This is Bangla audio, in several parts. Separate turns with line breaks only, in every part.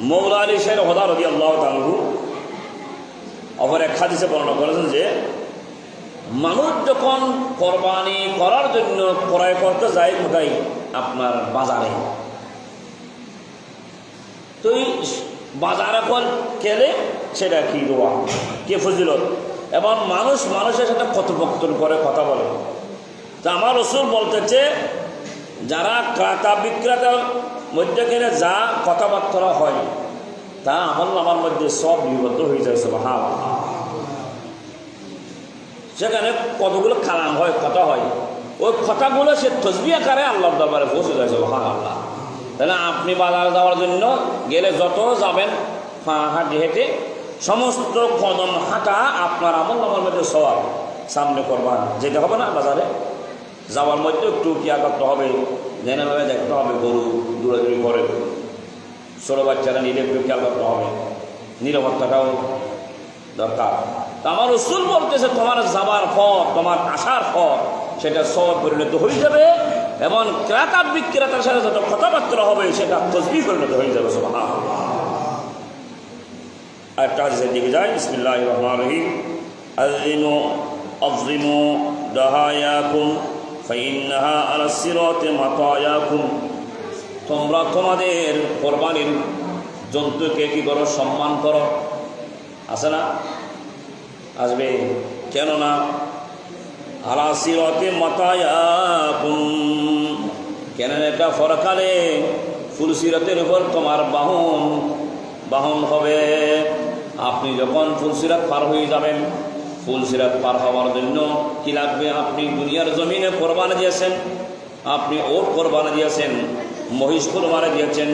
মৌলা আলী শের হদা রবি আল্লাহ তালু অপর এক হাদিসে বর্ণনা করেছেন যে, মানুষ যখন কোরবানি করার জন্য ক্রয় করতে যায় কোথায়? আপনার বাজারে। তো বাজারে কল কেলে সেটা কি দোয়া? কে ফজিলত? এবং মানুষ মানুষের সাথে কথোপকথন করে, কথা বলে। তা আমার রসুল বলতেছে যারা ক্রেতা বিক্রেতার মধ্যেখানে যা কথাবার্তা হয়, তা আমল আমার মধ্যে সব বিবদ্ধ হয়ে যায় সব হা সেখানে কতগুলো কালাম হয়, কথা হয়, ওই কথাগুলো সে তসবি আকারে আল্লাহর দরবারে পৌঁছে যায় সব হা আল্লাহ তাহলে আপনি বাজারে যাওয়ার জন্য গেলে যত যাবেন হাঁটি হেঁটে, সমস্ত কদম হাঁটা আপনার আমল আমার মধ্যে সব সামনে করবান যেতে হবে না বাজারে। যাওয়ার মধ্যে একটু কিয়া করতে হবে? জেনাভাবে দেখতে হবে গরু দূরাদূরি করে। ছোটো বাচ্চারা নিলে একটু খেয়াল করতে হবে। নিরাপত্তাটাও দরকার। তা আমার রসুল বলতেছে, তোমার যাবার পর, তোমার আসার পর সেটা সব পরিণত হয়ে যাবে এবং ক্রেতা বিক্রেতার সাথে যত কথাবার্তা হবে সেটা তসবি পরিণত হয়ে যাবে। সব একটা হাদিসের দিকে রহমান রহিম। দাহায়াকুম তোমরা তোমাদের কোরবানির জন্তুকে কি করো, সম্মান করো? আছে না? আসবে। কেননা আলা সিরাতি মাতায়াকুম। কেন এটা ফরকালে ফুলসিরাতের উপর তোমার বাহন বাহন হবে। আপনি যখন ফুলসিরাত পার হয়ে যাবেন ফুলসিরাত পার হওয়ার জন্য কি লাগবে? আপনি দুনিয়ার জমিনে কোরবানি দিয়েছেন, আপনি ওট কোরবানি দিয়েছেন, মহিষ কোরবানি দিয়েছেন,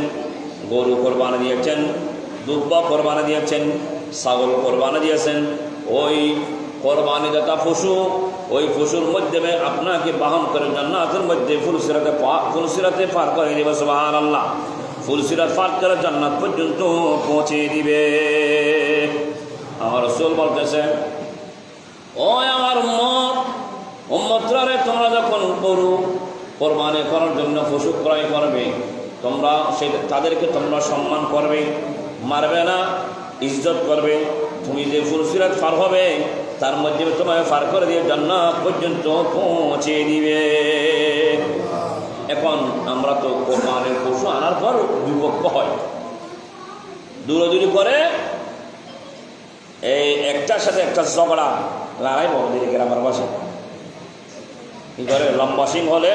গরু কোরবানি দিয়েছেন দুব্বা কোরবানি দিয়েছেন, ছাগল কোরবানি দিয়েছেন, ওই কোরবানি দাতা পশু, ওই পশুর মধ্যে আপনাকে বাহন করে জান্নাতের মধ্যে ফুলসিরাতে ফুলসিরাতে পার করে দেবে সুবাহ আল্লাহ ফুলসিরাত পার করে জান্নাত পর্যন্ত পৌঁছে দিবে। আমার রসুল বলতেছে ও আমার মত উম্মতরারে তোমরা যখন গরু কোরবানি করার জন্য পশু ক্রয় করবে, তোমরা সে তাদেরকে তোমরা সম্মান করবে, মারবে না, ইজ্জত করবে, তুমি যে ফুলসিরাত পার হবে, তার মধ্যে তোমায় পার করে দিয়ে জান্নাত পর্যন্ত পৌঁছে দিবে। এখন আমরা তো কোরবানের পশু আনার পর বিপক্ষ হয়। দূরদূরি করে, এই একটার সাথে একটা ঝগড়া লড়াই বড়দের গ্রামের বাসে। কি করে? লম্বা সিং হলে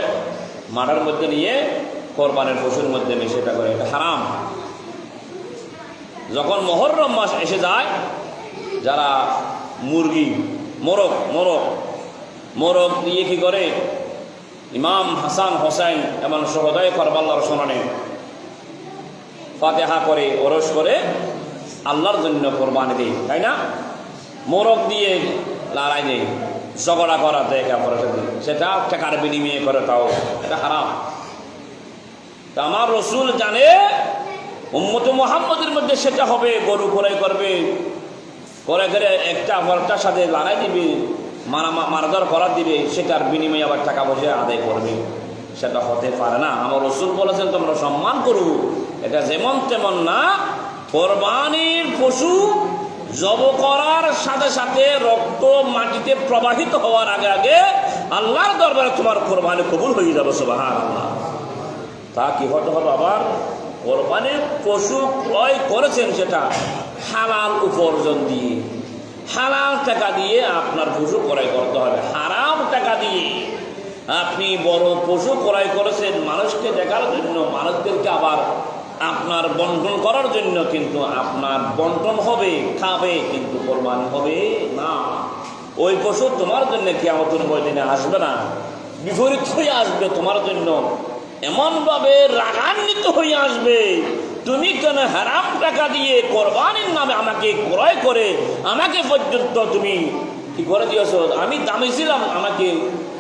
মাঠার মধ্যে নিয়ে কোরবানের পশুর মধ্যে মিশেটা করে। এটা হারাম। যখন মহরম মাস এসে যায়, যারা মুরগি, মোরগ মোরগ মোরগ দিয়ে কি করে? ইমাম হাসান হোসেন এবং সহদয় করবাল্লার স্মরণে ফাতেহা করে, ওরস করে আল্লাহর জন্য কোরবানি দেয়, তাই না? মোরগ দিয়ে লড়াই নেই, ঝগড়া করা দেয় কাপড় সেটা টাকার বিনিময়ে করে তাও। এটা হারাম। তা আমার রসুল জানে, উম্মত মোহাম্মদের মধ্যে সেটা হবে, গরু ক্রয় করবে করে করে একটা অপরটার সাথে লড়াই দিবে, মারা মারদার করার দিবে, সেটার বিনিময়ে আবার টাকা পয়সা আদায় করবে। সেটা হতে পারে না। আমার রসুল বলেছেন, তোমরা সম্মান করু। এটা যেমন তেমন না, কোরবানির পশু জব করার সাথে সাথে রক্ত মাটিতে প্রবাহিত হওয়ার আগে আগে আল্লাহর দরবারে তোমার কোরবানি কবুল হয়ে যাবে সুবাহান আল্লাহ তা কি হতে হবে আবার? কোরবানির পশু ক্রয় করেছেন সেটা হালাল উপার্জন দিয়ে। হালাল টাকা দিয়ে আপনার পশু ক্রয় করতে হবে। হারাম টাকা দিয়ে আপনি বড় পশু ক্রয় করেছেন মানুষকে দেখার জন্য, মানুষদেরকে আবার আপনার বন্টন করার জন্য কিন্তু আপনার বন্টন হবে, খাবে, কিন্তু কোরবানি হবে না। ওই পশু তোমার জন্য কেমন দিনে আসবে না। বিপরীত হয়ে আসবে তোমার জন্য। এমনভাবে রাগান্বিত হয়ে আসবে। তুমি কেন হারাম টাকা দিয়ে কোরবানির নামে আমাকে ক্রয় করে, আমাকে পর্যন্ত তুমি কি করে দিয়েছ? আমি দামি ছিলাম, আমাকে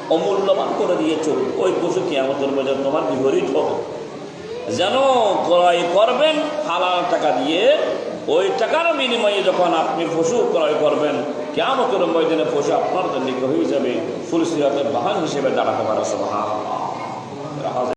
অমূল্যবান করে দিয়েছ। ওই পশু কেমন মধ্যে তোমার বিপরীত হবে। যেন ক্রয় করবেন হালাল টাকা দিয়ে, ওই টাকার বিনিময়ে যখন আপনি পশু ক্রয় করবেন কেমন ময়দানে পশু আপনার জন্য হয়ে যাবে ফুলসিরাতের বাহান হিসেবে দাঁড়াতে পারে সব